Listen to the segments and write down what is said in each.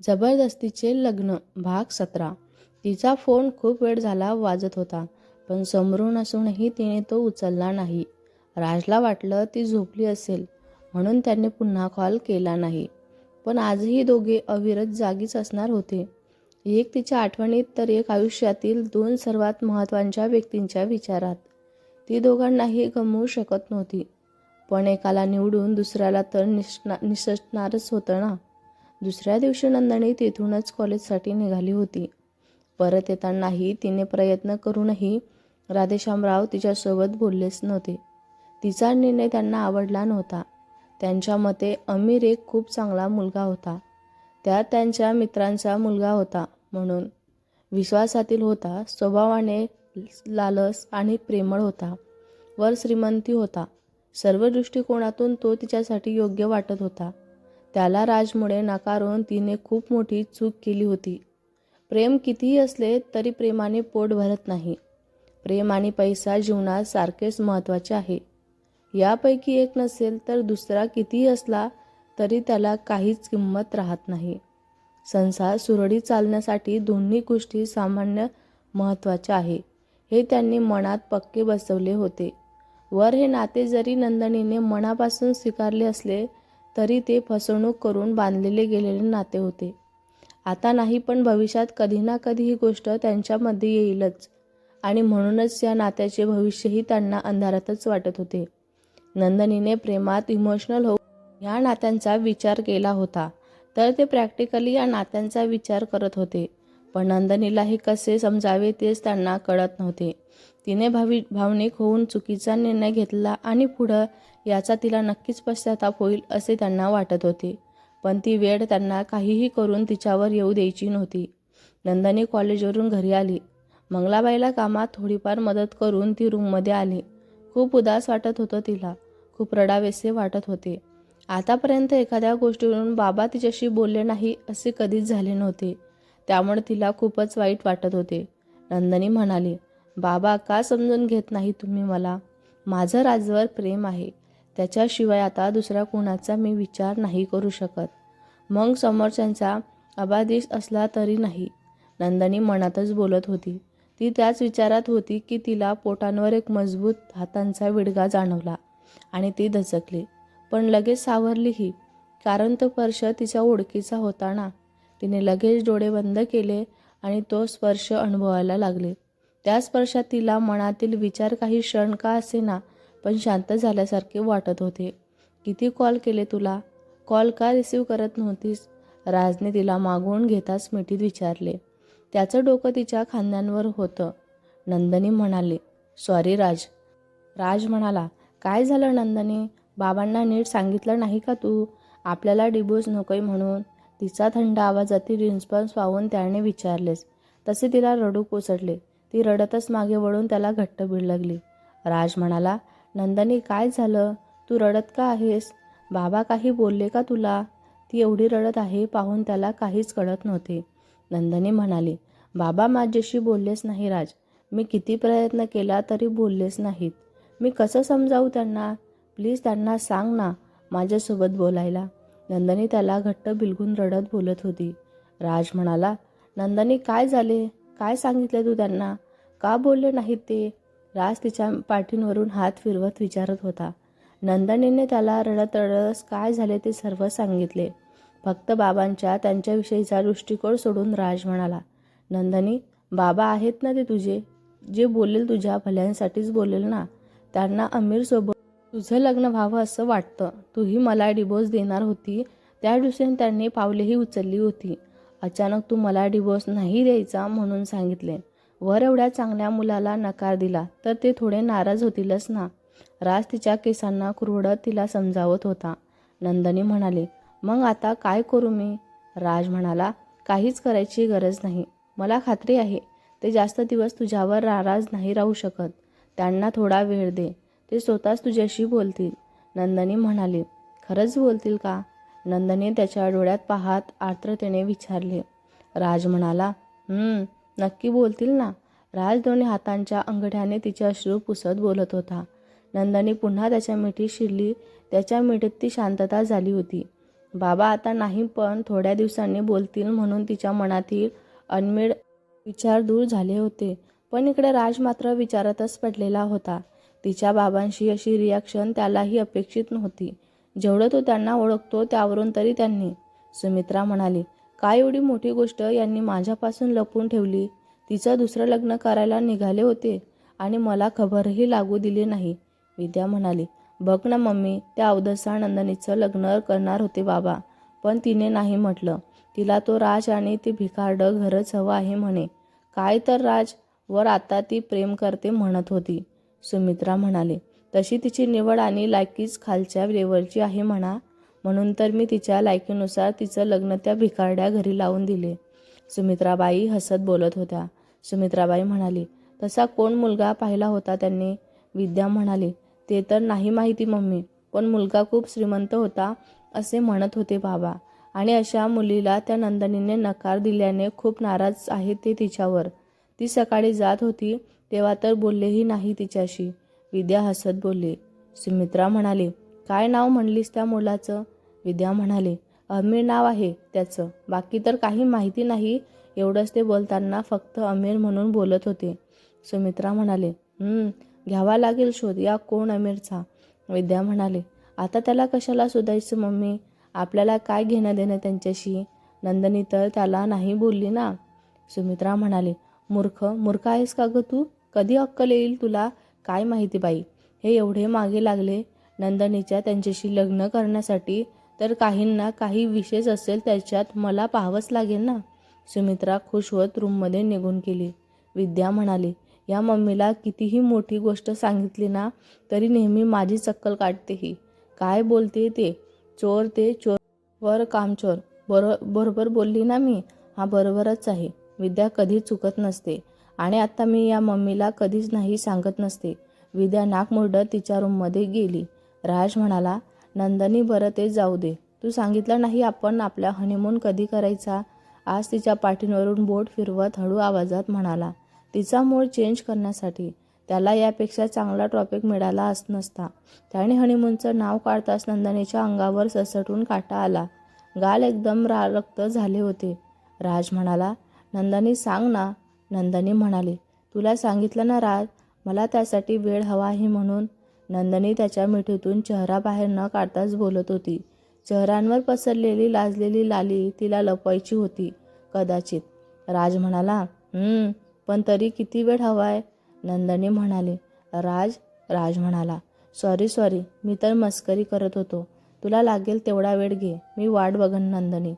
जबरदस्तीचे लग्न भाग सतरा. तिचा फोन खूप वेळ झाला वाजत होता पण समोरून असूनही तिने तो उचलला नाही. राजला वाटलं ती झोपली असेल म्हणून त्याने पुन्हा कॉल केला नाही. पण आजही दोघे अविरत जागीच असणार होते. एक तिच्या आठवणीत तर एक आयुष्यातील दोन सर्वात महत्त्वाच्या व्यक्तींच्या विचारात. ती दोघांनाही गमवू शकत नव्हती. पण एकाला निवडून दुसऱ्याला तर निसना निसटणारच होतं ना? दुसऱ्या दिवशी नंदनी तिथूनच कॉलेजसाठी निघाली होती. परत येतानाही तिने प्रयत्न करूनही राधेश्यामराव तिच्यासोबत बोललेच नव्हते. तिचा निर्णय त्यांना आवडला नव्हता. त्यांच्या मते अमीर एक खूप चांगला मुलगा होता. त्या त्यांच्या मित्रांचा मुलगा होता म्हणून. विश्वासातील होता स्वभावाने लालस आणि प्रेमळ होता. वर श्रीमंती होता. सर्व दृष्टिकोनातून तो तिच्यासाठी योग्य वाटत होता. त्याला राजमुळे नाकारून तिने खूप मोठी चूक केली होती. प्रेम कितीही असले तरी प्रेमाने पोट भरत नाही. प्रेम आणि पैसा जीवनात सारखेच महत्त्वाचे आहे. यापैकी एक नसेल तर दुसरा कितीही असला तरी त्याला काहीच किंमत राहत नाही. संसार सुरळीत चालण्यासाठी दोन्ही गोष्टी सामान्य महत्त्वाच्या आहे. हे त्यांनी मनात पक्के बसवले होते. वर हे नाते जरी नंदनीने मनापासून स्वीकारले असले तरी ते फसवणूक करून बांधलेले गेलेले नाते होते. आता नाही पण भविष्यात कधी ना कधी ही गोष्ट त्यांच्यामध्ये येईलच. आणि म्हणूनच या नात्याचे भविष्यही त्यांना अंधारातच वाटत होते. नंदनीने प्रेमात इमोशनल होऊ या नात्यांचा विचार केला होता. तर ते प्रॅक्टिकली या नात्यांचा विचार करत होते. पण नंदनीला हे कसे समजावे तेच त्यांना कळत नव्हते. तिने भावी भावनिक होऊन चुकीचा निर्णय घेतला आणि पुढं याचा तिला नक्कीच पश्चाताप होईल असे त्यांना वाटत होते. पण ती वेळ त्यांना काहीही करून तिच्यावर येऊ द्यायची नव्हती. नंदनी कॉलेजवरून घरी आली. मंगलाबाईला कामात थोडीफार मदत करून ती रूममध्ये आली. खूप उदास वाटत होतं तिला. खूप रडावेसे वाटत होते. आतापर्यंत एखाद्या गोष्टीवरून बाबा तिच्याशी बोलले नाही असे कधीच झाले नव्हते. त्यामुळे तिला खूपच वाईट वाटत होते. नंदनी म्हणाली बाबा का समजून घेत नाही तुम्ही मला? माझं राजवर प्रेम आहे. त्याच्याशिवाय आता दुसऱ्या कुणाचा मी विचार नाही करू शकत. मग समोरच्यांचा अबाधिश असला तरी नाही. नंदनी मनातच बोलत होती. ती त्याच विचारात होती की तिला पोटांवर एक मजबूत हातांचा विडगा जाणवला आणि ती दचकली पण लगेच सावरलीही कारण तो स्पर्श तिच्या ओळखीचा होता ना तिने लगेच डोळे बंद केले आणि तो स्पर्श अनुभवायला लागले. त्या स्पर्शात तिला मनातील विचार काही क्षण का असेना पण शांत झाल्यासारखे वाटत होते. किती कॉल केले तुला? कॉल का रिसीव करत नव्हतीस? राजने तिला मागवून घेताच मिठीत विचारले. त्याचं डोकं तिच्या खांद्यांवर होतं. नंदनी म्हणाले सॉरी राज. राज म्हणाला काय झालं नंदनी? बाबांना नीट सांगितलं नाही का तू? आपल्याला डिबोज नकोय म्हणून. तिचा थंड आवाजातील रिस्पॉन्स पाहून त्याने विचारलेस. तसे तिला रडू कोसडले ती रडतच मागे वळून त्याला घट्ट लागली. राज म्हणाला नंदनी काय झालं? तू रडत का आहेस? बाबा काही बोलले का तुला? ती एवढी रडत आहे पाहून त्याला काहीच कळत नव्हते. नंदनी म्हणाली बाबा माझ्याशी बोललेच नाही राज. मी किती प्रयत्न केला तरी बोललेच नाहीत. मी कसं समजावू त्यांना? प्लीज त्यांना सांग ना माझ्यासोबत बोलायला. नंदनी त्याला घट्ट बिलगून रडत बोलत होती. राज म्हणाला नंदनी काय झाले? काय सांगितले तू त्यांना? का बोलले नाहीत ते? राज तिच्या पाठींवरून हात फिरवत विचारत होता नंदनीने त्याला रडत रडस काय झाले ते सर्व सांगितले. फक्त बाबांच्या त्यांच्याविषयीचा दृष्टिकोन सोडून राज म्हणाला नंदनी बाबा आहेत ना ते तुझे? जे बोलेल तुझ्या भल्यांसाठीच बोलेल ना? त्यांना अमीरसोबत तुझं लग्न व्हावं असं वाटतं. तूही मला डिवोर्स देणार होती. त्या दिवशी त्यांनी पावलेही उचलली होती. अचानक तू मला डिवोर्स नाही द्यायचा म्हणून सांगितले. वर एवढ्या चांगल्या मुलाला नकार दिला तर ते थोडे नाराज होतीलच ना? राज तिच्या केसांना कुरवडत तिला समजावत होता. नंदनी म्हणाले मग आता काय करू मी? राज म्हणाला काहीच करायची गरज नाही. मला खात्री आहे ते जास्त दिवस तुझ्यावर नाराज नाही राहू शकत. त्यांना थोडा वेळ दे. ते स्वतःच तुझ्याशी बोलतील. नंदनी म्हणाले खरंच बोलतील का? नंदनी त्याच्या डोळ्यात पाहत आर्द्रतेने विचारले. राज म्हणाला नक्की बोलतील ना. राज दोन्ही हातांच्या अंगठ्याने तिचे अश्रू पुसत बोलत होता. नंदनी पुन्हा त्याच्या मिठीत शिरली. त्याच्या मिठीत ती शांतता झाली होती. बाबा आता नाही पण थोड्या दिवसांनी बोलतील म्हणून तिच्या मनातील अनमेड विचार दूर झाले होते. पण इकडे राज मात्र विचारातच पडलेला होता. तिच्या बाबांशी अशी रिॲक्शन त्यालाही अपेक्षित नव्हती. जेवढं तो त्यांना ओळखतो त्यावरून तरी त्यांनी सुमित्रा म्हणाली काय एवढी मोठी गोष्ट यांनी माझ्यापासून लपून ठेवली? तिचं दुसरं लग्न करायला निघाले होते आणि मला खबरही लागू दिली नाही. विद्या म्हणाली बघ ना मम्मी त्या अवधसा नंदनीचं लग्न करणार होते बाबा पण तिने नाही म्हटलं. तिला तो राज आणि ती भिकारडं घरच हवं आहे म्हणे. काय तर राज वर आता ती प्रेम करते म्हणत होती. सुमित्रा म्हणाले तशी तिची निवड आणि लायकीच खालच्या लेवलची आहे म्हणा. म्हणून तर मी तिच्या लायकीनुसार तिचं लग्न त्या भिकारड्या घरी लावून दिले. सुमित्राबाई हसत बोलत होत्या. सुमित्राबाई म्हणाली तसा कोण मुलगा पाहिला होता त्यांनी? विद्या म्हणाली ते तर नाही माहिती मम्मी पण मुलगा खूप श्रीमंत होता असे म्हणत होते बाबा. आणि अशा मुलीला त्या नंदनीने नकार दिल्याने खूप नाराज आहे ते तिच्यावर. ती सकाळी जात होती तेव्हा तर बोललेही नाही तिच्याशी. विद्या हसत बोलली. सुमित्रा म्हणाली काय नाव म्हणलीस त्या मुलाचं? विद्या म्हणाले अमीर नाव आहे त्याचं. बाकी तर काही माहिती नाही. एवढंच ते बोलताना फक्त अमीर म्हणून बोलत होते. सुमित्रा म्हणाले घ्यावा लागेल शोध. या कोण अमीरचा? विद्या म्हणाले आता त्याला कशाला शोधायचं मम्मी? आपल्याला काय घेणं देणं त्यांच्याशी? नंदनी तर त्याला नाही बोलली ना. सुमित्रा म्हणाले मूर्ख मूर्ख आहेस का गं तू? कधी अक्कल येईल तुला? काय माहिती बाई? हे एवढे मागे लागले नंदनीच्या त्यांच्याशी लग्न करण्यासाठी तर काहींना काही विशेष असेल त्याच्यात मला पाहावंच लागेल ना? सुमित्रा खुश होत रूममध्ये निघून गेली. विद्या म्हणाली या मम्मीला कितीही मोठी गोष्ट सांगितली ना तरी नेहमी माझी चक्कल काढते ही. काय बोलते ते? चोर ते चोर. वर कामचोर बरो बरोबर बोलली ना मी? हा बरोबरच आहे. विद्या कधी चुकत नसते. आणि आता मी या मम्मीला कधीच नाही सांगत नसते. विद्या नाकमुरडत तिच्या रूममध्ये गेली. राज म्हणाला नंदनी बरं ते जाऊ दे. तू सांगितलं नाही आपण आपला हनीमून कधी करायचा? आज तिच्या पाठीवरून बोट फिरवत हळू आवाजात म्हणाला तिचा मूळ चेंज करण्यासाठी. त्याला यापेक्षा चांगला टॉपिक मिळाला अस नसता. त्याने हनीमूनचं नाव काढताच नंदनीच्या अंगावर ससटून काटा आला. गाल एकदम रा रक्त झाले होते. राज म्हणाला नंदनी सांग ना. नंदनी म्हणाली तुला सांगितलं ना राज मला त्यासाठी वेळ हवा आहे म्हणून. नंदनी त्याच्या मिठीतून चेहरा बाहेर न काढताच बोलत होती. चेहऱ्यांवर पसरलेली लाजलेली लाली तिला लपवायची होती कदाचित. राज म्हणाला पण तरी किती वेळ हवाय? नंदनी म्हणाली राज राज म्हणाला सॉरी सॉरी मी तर मस्करी करत होतो. तुला लागेल तेवढा वेळ घे मी वाट बघन नंदनी.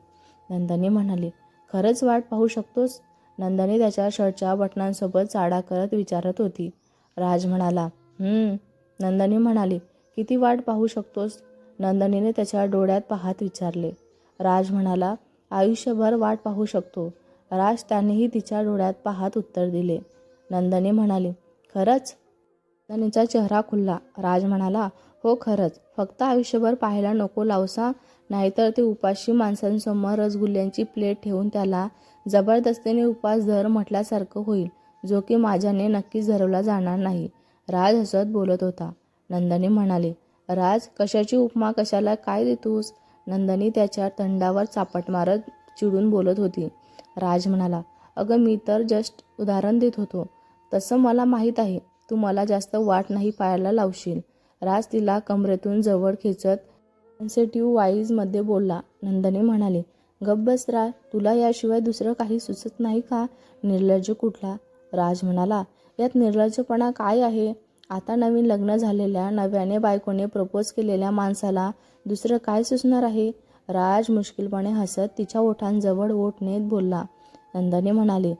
नंदनी म्हणाली खरंच वाट पाहू शकतोस? नंदनी त्याच्या शर्टच्या बटनांसोबत चाडा करत विचारत होती. राज म्हणाला नंदनी म्हणाली किती वाट पाहू शकतोस? नंदनीने त्याच्या डोळ्यात पाहत विचारले. राज म्हणाला आयुष्यभर वाट पाहू शकतो. राज त्यानेही तिच्या डोळ्यात पाहत उत्तर दिले. नंदनी म्हणाली खरंच? नंदनीचा चेहरा खुलला. राज म्हणाला हो खरंच. फक्त आयुष्यभर पाहायला नको लावसा. नाहीतर ते उपाशी माणसांसमोर रसगुल्ल्यांची प्लेट ठेवून त्याला जबरदस्तीने उपास धर म्हटल्यासारखं होईल जो की माझ्याने नक्कीच धरवला जाणार नाही. राज हसत बोलत होता. नंदनी म्हणाली राज कशाची उपमा कशाला काय देतोस? नंदनी त्याच्या तंडावर चापट मारत चिडून बोलत होती. राज म्हणाला अगं मी तर जस्ट उदाहरण देत होतो. तसं मला माहीत आहे तू मला जास्त वाट नाही पाहायला लावशील. राज तिला कमरेतून जवळ खेचत सेन्सिटिव्ह वाईजमध्ये बोलला. नंदनी म्हणाली गब्बस राज तुला याशिवाय दुसरं काही सुचत नाही का? निर्लज्ज कुठला? राज म्हणाला यात निर्लज्जपणा काय आहे? आता नवीन लग्न झालेल्या नव्याने बायकोने प्रपोज केलेल्या माणसाला दुसरं काय सुचणार आहे? राज मुश्किलपणे हसत तिच्या ओठांजवळ ओठ नेत बोलला. नंदनी म्हणाले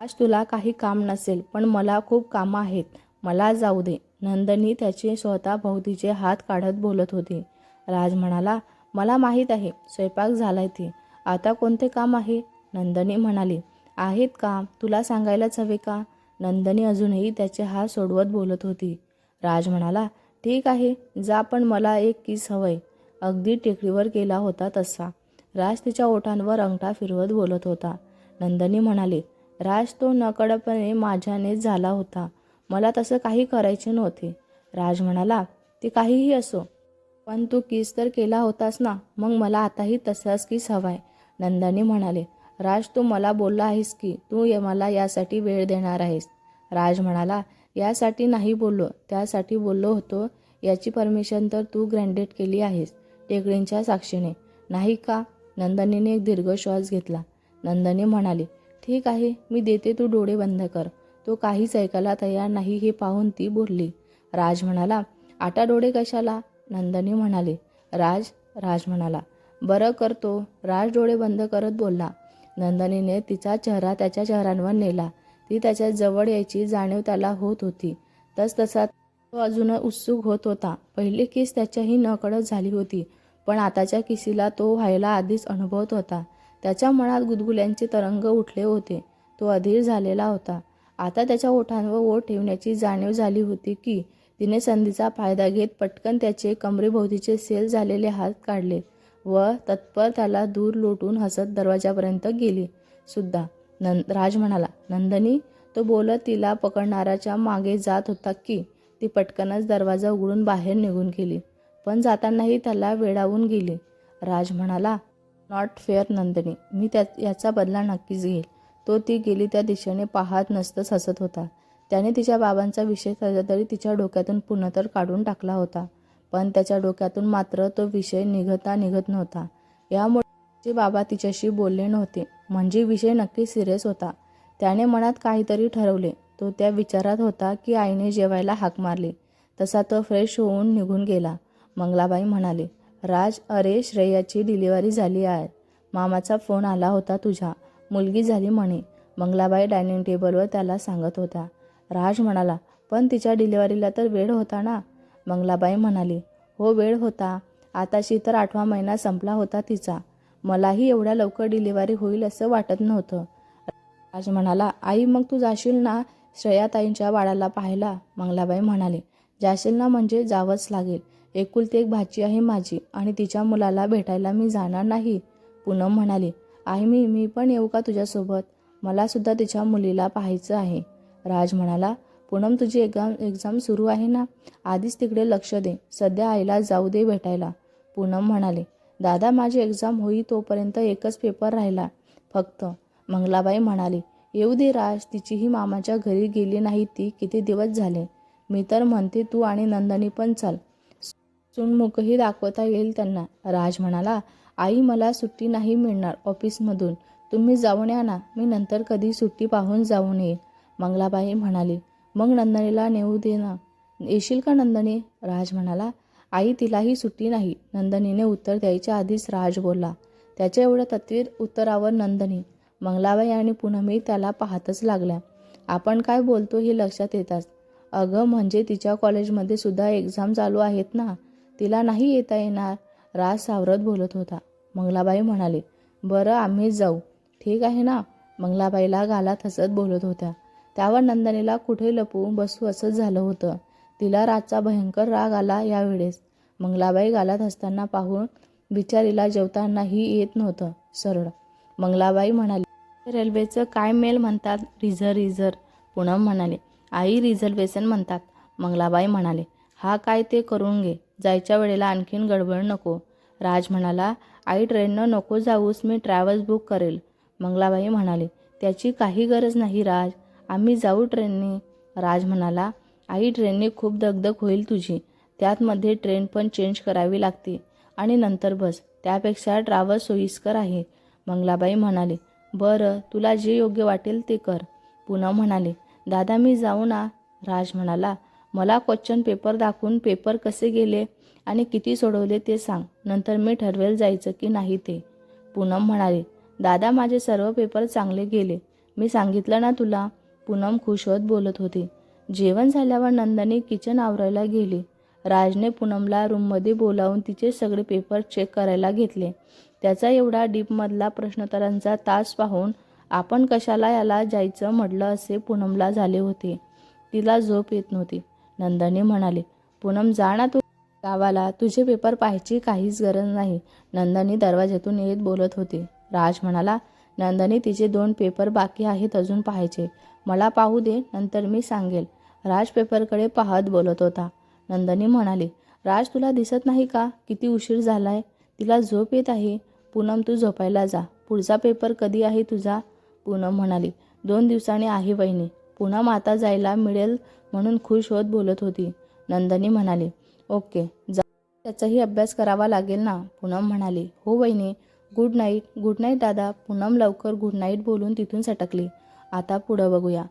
आज तुला काही काम नसेल पण मला खूप कामं आहेत. मला जाऊ दे. नंदनी त्याचे स्वतः भोवतीचे हात काढत बोलत होती. राज म्हणाला मला माहीत आहे स्वयंपाक झालाय ते. आता कोणते काम आहे? नंदनी म्हणाली आहेत काम तुला सांगायलाच हवे का? नंदनी अजूनही त्याचे हात सोडवत बोलत होती. राज म्हणाला ठीक आहे जा पण मला एक किस हवंय. अगदी टेकडीवर केला होता तसा. राज तिच्या ओठांवर अंगठा फिरवत बोलत होता. नंदनी म्हणाली राज तो नकडपणे माझ्यानेच झाला होता. मला तसं काही करायचे नव्हते. राज म्हणाला ते काहीही असो पण तू किस तर केला होतास ना मग मला आताही तसाच किस हवाय. नंदनी म्हणाले राज तू मला बोलला आहेस की तू ये- मला यासाठी वेळ देणार आहेस. राज म्हणाला यासाठी नाही बोललो त्यासाठी बोललो होतो. याची परमिशन तर तू ग्रँडेड केली आहेस टेकडींच्या साक्षीने. नाही का? नंदनीने एक दीर्घ श्वास घेतला. नंदनी म्हणाली ठीक आहे मी देते तू डोळे बंद कर. तो काहीच ऐकायला तयार नाही हे पाहून ती बोलली. राज म्हणाला आता डोळे कशाला? नंदनी म्हणाली राज राज म्हणाला बरं करतो. राज डोळे बंद करत बोलला. नंदनीने तिचा चेहरा त्याच्या चेहऱ्यांवर नेला. ती त्याच्याजवळ यायची जाणीव त्याला होत होती. तस तसा तो अजून उत्सुक होत होता. पहिली किस त्याच्याही नकळत झाली होती पण आताच्या किसीला तो व्हायला आधीच अनुभवत होता. त्याच्या मनात गुदगुल्यांचे तरंग उठले होते. तो अधीर झालेला होता. आता त्याच्या ओठांवर ओठ ठेवण्याची जाणीव झाली होती की तिने संधीचा फायदा घेत पटकन त्याचे कमरेभोवतीचे सेल झालेले हात काढले. व तत्पर त्याला दूर लोटून हसत दरवाजापर्यंत गेली. सुद्धा नंद राज म्हणाला नंदनी तो बोलत तिला पकडणाऱ्याच्या मागे जात होता की? ती पटकनच दरवाजा उघडून बाहेर निघून गेली. पण जातानाही त्याला वेडावून गेली. राज म्हणाला नॉट फेअर नंदिनी मी त्या याचा बदला नक्कीच घेईल. तो ती गेली त्या दिशेने पाहत नसतंच हसत होता. त्याने तिच्या बाबांचा विषय कसा तरी तिच्या डोक्यातून पुन्हा तर काढून टाकला होता. पण त्याच्या डोक्यातून मात्र तो विषय निघता निघत नव्हता. यामुळे बाबा तिच्याशी बोलले नव्हते. म्हणजे विषय नक्की सिरियस होता. त्याने मनात काहीतरी ठरवले. तो त्या विचारात होता की आईने जेवायला हाक मारली. तसा तो फ्रेश होऊन निघून गेला. मंगलाबाई म्हणाले राज अरे श्रेयाची डिलिव्हरी झाली आहे. मामाचा फोन आला होता तुझ्या. मुलगी झाली म्हणे. मंगलाबाई डायनिंग टेबलवर त्याला सांगत होत्या. राज म्हणाला पण तिच्या डिलिव्हरीला तर वेळ होता ना. मंगलाबाई म्हणाली हो वेळ होता. आताशी तर आठवा महिना संपला होता तिचा. मलाही एवढ्या लवकर डिलिव्हरी होईल असं वाटत नव्हतं. राज म्हणाला आई मग तू जाशील ना श्रेयाताईंच्या बाळाला पाहायला? मंगलाबाई म्हणाले जाशील ना म्हणजे जावंच लागेल. एकुलती एक भाची आहे माझी आणि तिच्या मुलाला भेटायला मी जाणार नाही. पूनम म्हणाली आई मी मी पण येऊ का तुझ्यासोबत? मलासुद्धा तिच्या मुलीला पाहायचं आहे. राज म्हणाला पूनम तुझी एक्झाम एक्झाम सुरू आहे ना? आधीच तिकडे लक्ष दे. सध्या आईला जाऊ दे भेटायला. पूनम म्हणाले दादा माझी एक्झाम होई तोपर्यंत एकच पेपर राहिला. फक्त मंगलाबाई म्हणाली येऊ दे राज तिचीही मामाच्या घरी गेली नाही ती. किती दिवस झाले? मी तर म्हणते तू आणि नंदनी पण चल. सुनमुखही दाखवता येईल त्यांना. राज म्हणाला आई मला सुट्टी नाही मिळणार ऑफिसमधून. तुम्ही जाऊन या ना. मी नंतर कधी सुट्टी पाहून जाऊन येईल. मंगलाबाई म्हणाली मग नंदनीला नेऊ दे ना. येशील का नंदनी? राज म्हणाला. आई तिलाही सुट्टी नाही. नंदनीने उत्तर द्यायच्या आधीच राज बोलला. त्याच्या एवढ्या तत्वीर उत्तरावर नंदनी मंगलाबाई आणि पुनमी त्याला पाहतच लागल्या. आपण काय बोलतो हे लक्षात येताच. अगं म्हणजे तिच्या कॉलेजमध्ये सुद्धा एक्झाम चालू आहेत ना? तिला नाही येता येणार? राज सावरत बोलत होता. मंगलाबाई म्हणाले बरं आम्हीच जाऊ. ठीक आहे ना. मंगलाबाईला गालात हसत बोलत होत्या. त्यावर नंदनीला कुठे लपू बसू असं झालं होतं. तिला रातचा भयंकर राग आला यावेळेस. मंगलाबाई गालात असताना पाहून बिचारीला जेवतानाही येत नव्हतं. सरळ. मंगलाबाई म्हणाली रेल्वेचं काय मेल म्हणतात? रिझर रिझर. पूनम म्हणाले आई रिझर्वेशन म्हणतात. मंगलाबाई म्हणाले हा काय ते करून घे. जायच्या वेळेला आणखीन गडबड नको. राज म्हणाला आई ट्रेननं नको जाऊस मी ट्रॅव्हल्स बुक करेल. मंगलाबाई म्हणाले त्याची काही गरज नाही राज. आम्ही जाऊ ट्रेनने. राज म्हणाला आई ट्रेनने खूप दगदग होईल तुझी. त्यातमध्ये ट्रेन पण चेंज करावी लागते. आणि नंतर बस. त्यापेक्षा ट्रॅव्हल सोयीस्कर आहे. मंगलाबाई म्हणाले बरं तुला जे योग्य वाटेल ते कर. पूनम म्हणाले दादा मी जाऊ ना. राज म्हणाला मला क्वेश्चन पेपर दाखवून पेपर कसे गेले आणि किती सोडवले ते सांग. नंतर मी ठरवेल जायचं की नाही ते. पूनम म्हणाले दादा माझे सर्व पेपर चांगले गेले. मी सांगितलं ना तुला पूनम खुश होत बोलत होती. जेवण झाल्यावर नंदनी किचन आवरायला गेली. राजने पूनमला रूममध्ये बोलावून तिचे सगळे पेपर चेक करायला घेतले. त्याचा एवढा डीपमधला प्रश्नोत्तरांचा तास पाहून आपण कशाला याला जायचं म्हटलं असे पूनमला झाले होते. तिला झोप येत नव्हती. नंदनी म्हणाले पूनम जा ना तू गावाला. तुझे पेपर पाहायची काहीच गरज नाही. नंदनी दरवाज्यातून येत बोलत होती. राज म्हणाला नंदनी तिचे दोन पेपर बाकी आहेत अजून पाहायचे. मला पाहू दे नंतर मी सांगेल. राज पेपरकडे पाहत बोलत होता. नंदनी म्हणाली राज तुला दिसत नाही का? किती उशीर झालाय? तिला झोप येत आहे. पूनम तू झोपायला जा. पुढचा पेपर कधी आहे तुझा? पूनम म्हणाली दोन दिवसांनी आहे वहिनी. पूनम आता जायला मिळेल म्हणून खुश होत बोलत होती. नंदनी म्हणाली ओके जा. त्याचाही अभ्यास करावा लागेल ना? पूनम म्हणाली हो वहिनी. Good night. गुड नाईट दादा. पूनम लवकर गुड नाईट बोलून तिथून सटकली. आता पुढं बघूया.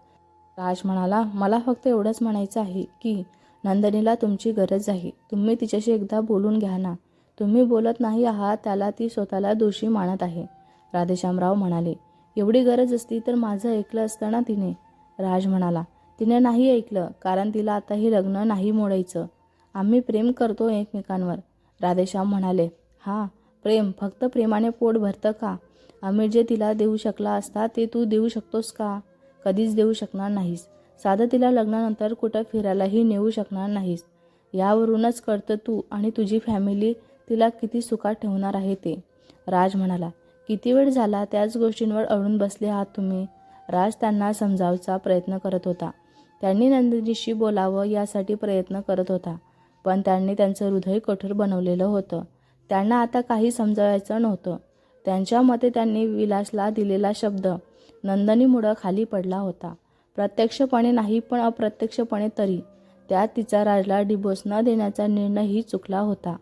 राज म्हणाला मला फक्त एवढंच म्हणायचं आहे की नंदनीला तुमची गरज आहे. तुम्ही तिच्याशी एकदा बोलून घ्या ना. तुम्ही बोलत नाही आहात त्याला ती स्वतःला दोषी मानत आहे. राधेश्यामराव म्हणाले एवढी गरज असती तर माझं ऐकलं असतं ना तिने? राज म्हणाला तिने नाही ऐकलं कारण तिला आता हे लग्न नाही मोडायचं. आम्ही प्रेम करतो एकमेकांवर. राधेश्याम म्हणाले हां प्रेम फक्त प्रेमाने पोट भरतं का? आम्ही जे तिला देऊ शकला असता ते तू देऊ शकतोस का? कधीच देऊ शकणार नाहीस. साधं तिला लग्नानंतर कुठं फिरायलाही नेऊ शकणार नाहीस. यावरूनच कळतं तू आणि तुझी फॅमिली तिला किती सुखात ठेवणार आहे ते. राज म्हणाला किती वेळ झाला त्याच गोष्टींवर अडून बसले आहात तुम्ही? राज त्यांना समजावचा प्रयत्न करत होता. त्यांनी नंदिनीशी बोलावं यासाठी प्रयत्न करत होता पण त्यांनी त्यांचं हृदय कठोर बनवलेलं होतं. त्यांना आता काही समजावायचं नव्हतं. त्यांच्या मते त्यांनी विलासला दिलेला शब्द नंदनीमुळं खाली पडला होता. प्रत्यक्षपणे नाही पण अप्रत्यक्षपणे तरी. त्यात तिचा राजला डिबोस न देण्याचा निर्णयही चुकला होता.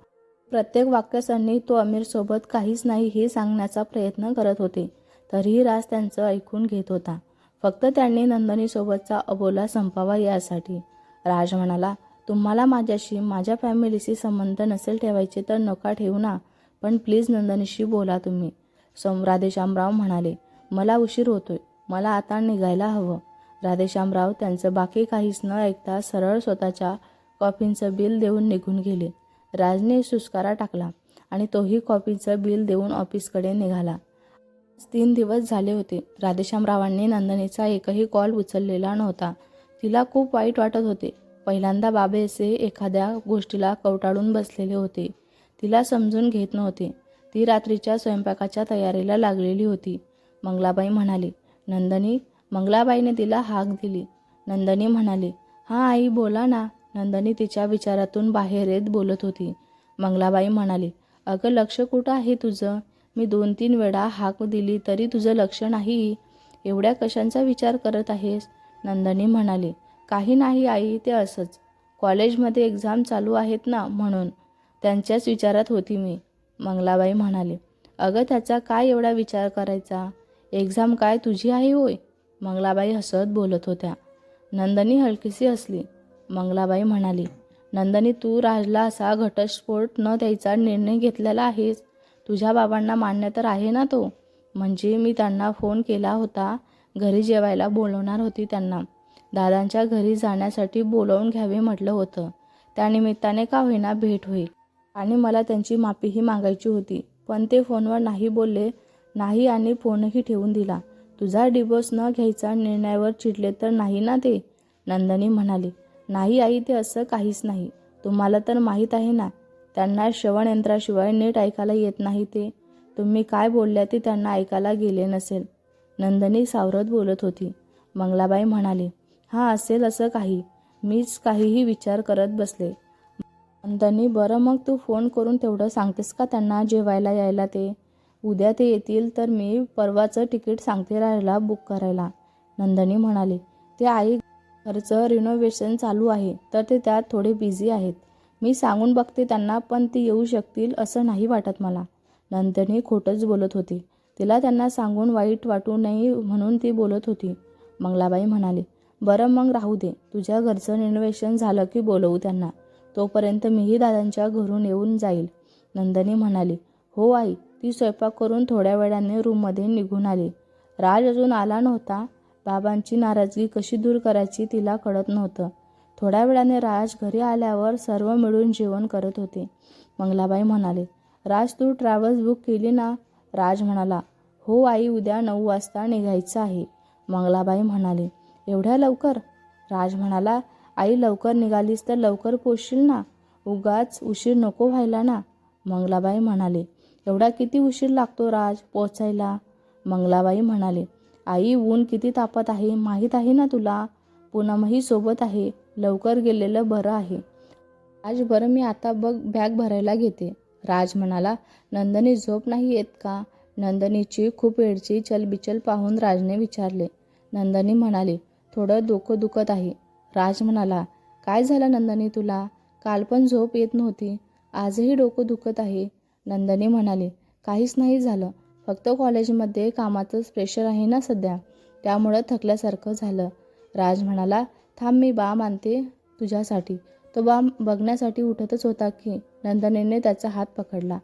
प्रत्येक वाक्यसरणी तो अमीरसोबत काहीच नाही हे सांगण्याचा प्रयत्न करत होते. तरीही राज त्यांचं ऐकून घेत होता. फक्त त्यांनी नंदनीसोबतचा अबोला संपावा यासाठी. राज म्हणाला तुम्हाला माझ्याशी माझ्या फॅमिलीशी संबंध नसेल ठेवायचे तर नका ठेवू ना. पण प्लीज नंदनीशी बोला तुम्ही. सम राधेश्यामराव म्हणाले मला उशीर होतोय. मला आता निघायला हवं. राधेश्यामराव त्यांचं बाकी काहीच न ऐकता सरळ स्वतःच्या कॉफींचं बिल देऊन निघून गेले. राजने सुस्कारा टाकला आणि तोही कॉफीचं बिल देऊन ऑफिसकडे निघाला. तीन दिवस झाले होते. राधेश्यामरावांनी नंदनीचा एकही कॉल उचललेला नव्हता. तिला खूप वाईट वाटत होते. पहिल्यांदा बाबे असे एखाद्या गोष्टीला कवटाळून बसलेले होते. तिला समजून घेत नव्हते. ती रात्रीच्या स्वयंपाकाच्या तयारीला लागलेली होती. मंगलाबाई म्हणाली नंदनी मंगलाबाईने तिला हाक दिली. नंदनी म्हणाली हां आई बोला ना नंदनी तिच्या विचारातून बाहेर येत बोलत होती. मंगलाबाई म्हणाली अगं लक्ष कुठं आहे तुझं? मी दोन तीन वेळा हाक दिली तरी तुझं लक्ष नाही. एवढ्या कशांचा विचार करत आहेस नंदनी म्हणाली काही नाही आई ते असंच. कॉलेजमध्ये एक्झाम चालू आहेत ना म्हणून. त्यांच्याच विचारात होती मी. मंगलाबाई म्हणाली अगं त्याचा काय एवढा विचार करायचा? एक्झाम काय तुझी आहे होय? मंगलाबाई हसत बोलत होत्या. नंदनी हलकीशी हसली मंगलाबाई म्हणाली नंदनी तू राजला असा घटस्फोट न द्यायचा निर्णय घेतलेला आहेस. तुझ्या बाबांना मान्य तर आहे ना तो? म्हणजे मी त्यांना फोन केला होता. घरी जेवायला बोलवणार होती त्यांना. दादांच्या घरी जाण्यासाठी बोलावून घ्यावे म्हटलं होतं. त्यानिमित्ताने का होईना भेट होईल. आणि मला त्यांची माफीही मागायची होती. पण ते फोनवर नाही बोलले नाही आणि फोनही ठेवून दिला. तुझा डिवोर्स न घ्यायचा निर्णयावर चिडले तर नाही ना ते? नंदनी म्हणाली. नाही आई ते असं काहीच नाही. तुम्हाला तर माहीत आहे ना त्यांना श्रवणयंत्राशिवाय नीट ऐकायला येत नाही ते. तुम्ही काय बोलल्या ते त्यांना ऐकायला गेले नसेल. नंदनी सावरत बोलत होती. मंगलाबाई म्हणाली हां असेल असं काही. मीच काहीही विचार करत बसले. नंदनी बरं मग तू फोन करून तेवढं सांगतेस का त्यांना जेवायला यायला ते? उद्या ते येतील तर मी परवाचं तिकीट सांगते राहायला बुक करायला. नंदनी म्हणाली ते आई घरचं रिनोव्हेशन चालू आहे तर ते त्यात थोडे बिझी आहेत. मी सांगून बघते त्यांना पण ती येऊ शकतील असं नाही वाटत मला. नंदनी खोटंच बोलत होती. तिला त्यांना सांगून वाईट वाटू नये म्हणून ती बोलत होती. मंगलाबाई म्हणाली बरं मग राहू दे. तुझ्या घरचं रिनोव्हेशन झालं की बोलवू त्यांना. तोपर्यंत मीही दादांच्या घरून येऊन जाईल. नंदनी म्हणाली हो आई. ती स्वयंपाक करून थोड्या वेळाने रूममध्ये निघून आली. राज अजून आला नव्हता. बाबांची नाराजगी कशी दूर करायची तिला कळत नव्हतं. थोड्या वेळाने राज घरी आल्यावर सर्व मिळून जेवण करत होते. मंगलाबाई म्हणाले राज तू ट्रॅव्हल्स बुक केली ना? राज म्हणाला हो आई उद्या नऊ वाजता निघायचं आहे. मंगलाबाई म्हणाली एवढ्या लवकर? राज म्हणाला आई लवकर निघालीस तर लवकर पोचशील ना? उगाच उशीर नको व्हायला ना? मंगलाबाई म्हणाले एवढा किती उशीर लागतो राज पोचायला? मंगलाबाई म्हणाले आई ऊन किती तापत आहे माहीत आहे ना तुला? पूनमही सोबत आहे लवकर गेलेलं बरं आहे. राज बरं मी आता बघ बॅग भरायला घेते. राज म्हणाला नंदनी झोप नाही येत का? नंदनीची खूप वेळची चलबिचल पाहून राजने विचारले. नंदनी म्हणाली थोडं डोकं दुखत आहे. राज म्हणाला काय झालं नंदनी तुला? काल पण झोप येत नव्हती. आजही डोकं दुखत आहे. नंदनी म्हणाली काहीच नाही झालं. फक्त कॉलेजमध्ये कामाचंच प्रेशर आहे ना सध्या. त्यामुळं थकल्यासारखं झालं. राज म्हणाला थांब मी बाम आणते तुझ्यासाठी. तो बाम बघण्यासाठी उठतच होता की नंदनीने त्याचा हात पकडला.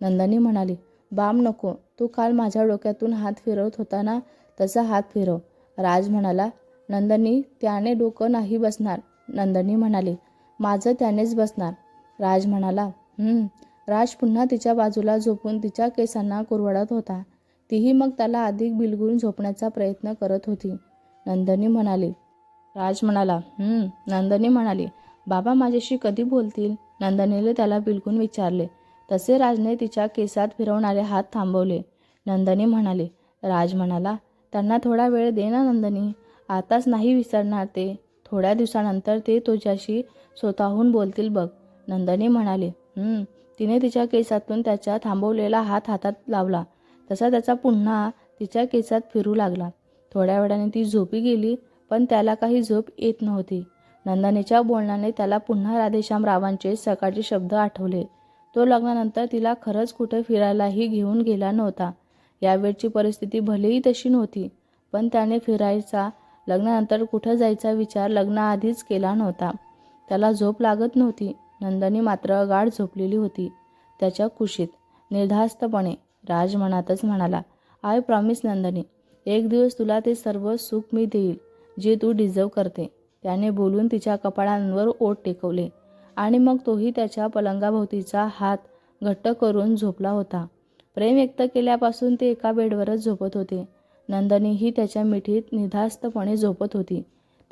नंदनी म्हणाली बाम नको. तू काल माझ्या डोक्यातून हात फिरवत होता ना? तसा हात फिरव. राज म्हणाला नंदनी त्याने डोकं नाही बसणार. नंदनी म्हणाली माझं त्यानेच बसणार. राज म्हणाला राज पुन्हा तिच्या बाजूला झोपून तिच्या केसांना कुरवडत होता. तीही मग त्याला अधिक बिलगून झोपण्याचा प्रयत्न करत होती. नंदनी म्हणाली राज म्हणाला नंदनी म्हणाली बाबा माझ्याशी कधी बोलतील? नंदनीने त्याला बिलगुन विचारले. तसे राजने तिच्या केसात फिरवणारे हात थांबवले. नंदनी म्हणाली राज म्हणाला त्यांना थोडा वेळ दे ना नंदनी. आताच नाही विसरणार ते. थोड्या दिवसानंतर ते तुझ्याशी स्वतःहून बोलतील बघ. नंदनी म्हणाली तिने तिच्या केसातून त्याच्या थांबवलेला हात हातात लावला. तसा त्याचा पुन्हा तिच्या केसात फिरू लागला. थोड्या वेळाने ती झोपी गेली पण त्याला काही झोप येत नव्हती. नंदनीच्या बोलण्याने त्याला पुन्हा राधेश्याम रावांचे सकाळचे शब्द आठवले. तो लग्नानंतर तिला खरंच कुठे फिरायलाही घेऊन गेला नव्हता. यावेळची परिस्थिती भलेही तशी नव्हती पण त्याने फिरायचा लग्नानंतर कुठं जायचा विचार लग्नाआधीच केला नव्हता. त्याला झोप लागत नव्हती. नंदनी मात्र गाढ झोपलेली होती. त्याच्या कुशीत निर्धास्तपणे राज मनातच म्हणाला आय प्रॉमिस नंदनी एक दिवस तुला ते सर्व सुख मी देईल जे तू डिझर्व करते. त्याने बोलून तिच्या कपाळांवर ओट टेकवले आणि मग तोही त्याच्या पलंगाभोवतीचा हात घट्ट करून झोपला होता. प्रेम व्यक्त केल्यापासून ते एका बेडवरच झोपत होते. नंदनीही त्याच्या मिठीत निधास्तपणे झोपत होती.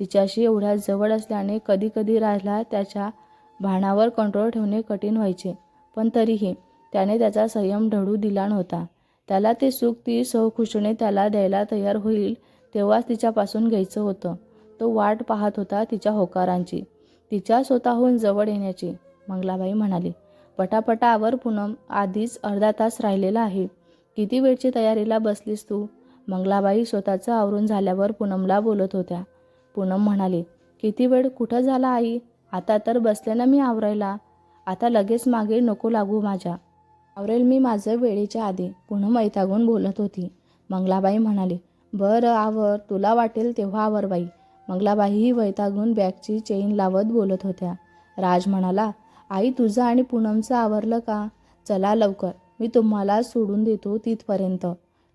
तिच्याशी एवढ्या जवळ असल्याने कधीकधी राजला त्याच्या भाणावर कंट्रोल ठेवणे कठीण व्हायचे. पण तरीही त्याने त्याचा संयम ढळू दिला नव्हता. त्याला ते सुख ती सहखुशीने त्याला द्यायला तयार होईल तेव्हाच तिच्यापासून घ्यायचं होतं. तो वाट पाहत होता तिच्या होकारांची. तिच्या स्वतःहून जवळ येण्याची मंगलाबाई म्हणाली. पटापटावर पूनम आधीच अर्धा तास राहिलेला आहे. किती वेळची तयारीला बसलीस तू? मंगलाबाई स्वतःचं आवरून झाल्यावर पूनमला बोलत होत्या. पूनम म्हणाली किती वेळ कुठं झाला आई? आता तर बसले ना मी आवरायला. आता लगेच मागे नको लागू माझ्या. आवरेल मी माझं वेळेच्या आधी पूनम ऐतागून बोलत होती. मंगलाबाई म्हणाली बरं आवर तुला वाटेल तेव्हा आवर बाई. मंगलाबाईही वैतागून बॅगची चेन लावत बोलत होत्या. राज म्हणाला आई तुझं आणि पूनमचं आवरलं का? चला लवकर मी तुम्हाला सोडून देतो तिथपर्यंत.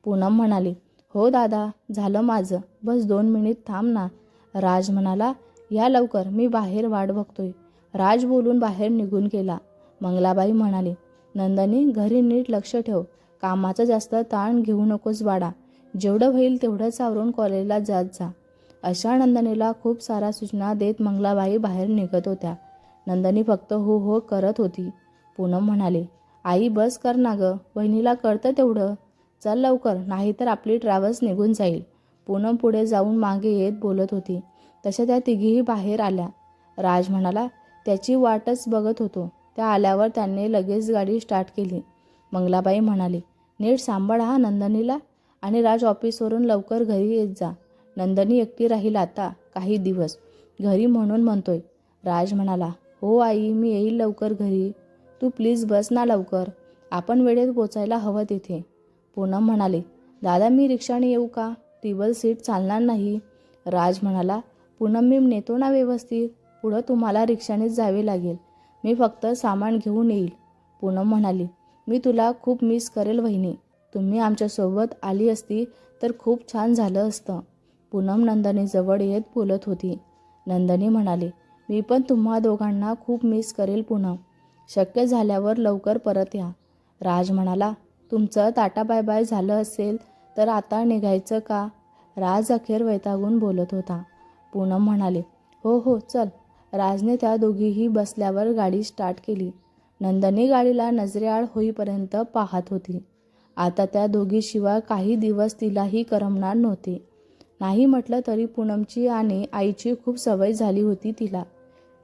पूनम म्हणाली हो दादा झालं माझं. बस दोन मिनिट थांब ना. राज म्हणाला या लवकर मी बाहेर वाट बघतोय. राज बोलून बाहेर निघून गेला. मंगलाबाई म्हणाली नंदनी घरी नीट लक्ष ठेव. कामाचा जास्त ताण घेऊ नकोस बाळा. जेवढं होईल तेवढंच आवरून कॉलेजला जात जा. अशा नंदनीला खूप साऱ्या सूचना देत मंगलाबाई बाहेर निघत होत्या. नंदनी फक्त हो हो करत होती. पूनम म्हणाले आई बस कर ना गं. बहिणीला कळतं तेवढं. चल लवकर नाहीतर आपली ट्रॅव्हल्स निघून जाईल. पूनम पुढे जाऊन मागे येत बोलत होती. तशा त्या तिघीही बाहेर आल्या. राज म्हणाला त्याची वाटच बघत होतो. त्या आल्यावर त्यांनी लगेच गाडी स्टार्ट केली. मंगलाबाई म्हणाली नीट सांभाळ हा नंदनीला आणि राज ऑफिसवरून लवकर घरी येत जा. नंदनी एकटी राहील आता काही दिवस. घरी म्हणून म्हणतोय. राज म्हणाला हो आई मी येईल लवकर घरी. तू प्लीज बस ना लवकर. आपण वेळेत पोचायला हवं तिथे. पूनम म्हणाले दादा मी रिक्षाने येऊ का? टेबल सीट चालणार नाही. राज म्हणाला पूनम मी नेतो ना व्यवस्थित? पुढं तुम्हाला रिक्षानेच जावे लागेल. मी फक्त सामान घेऊन येईल. पूनम म्हणाली मी तुला खूप मिस करेल वहिनी. तुम्ही आमच्यासोबत आली असती तर खूप छान झालं असतं. पूनम नंदनी जवळ येत बोलत होती. नंदनी म्हणाली मी पण तुम्हा दोघांना खूप मिस करेल पूनम शक्य झाल्यावर लवकर परत या. राज म्हणाला तुमचं टाटा बाय बाय झालं असेल तर आता निघायचं का? राज अखेर वैतागून बोलत होता. पूनम म्हणाले हो हो चल. राजने त्या दोघीही बसल्यावर गाडी स्टार्ट केली. नंदनी गाडीला नजरेआड होईपर्यंत पाहत होती. आता त्या दोघीशिवाय काही दिवस तिलाही करमणार नव्हते. नाही म्हटलं तरी पूनमची आणि आईची खूप सवय झाली होती तिला.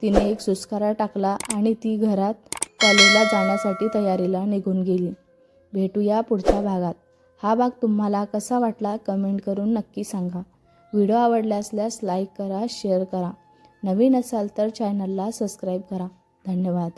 तिने एक सुस्कारा टाकला आणि ती घरात कॉलेजला जाण्यासाठी तयारीला निघून गेली. भेटूया पुढच्या भागात. हा भाग तुम्हाला कसा वाटला कमेंट करून नक्की सांगा. व्हिडिओ आवडला असल्यास लाईक करा शेअर करा. नवीन असाल तर चॅनलला सबस्क्राईब करा. धन्यवाद.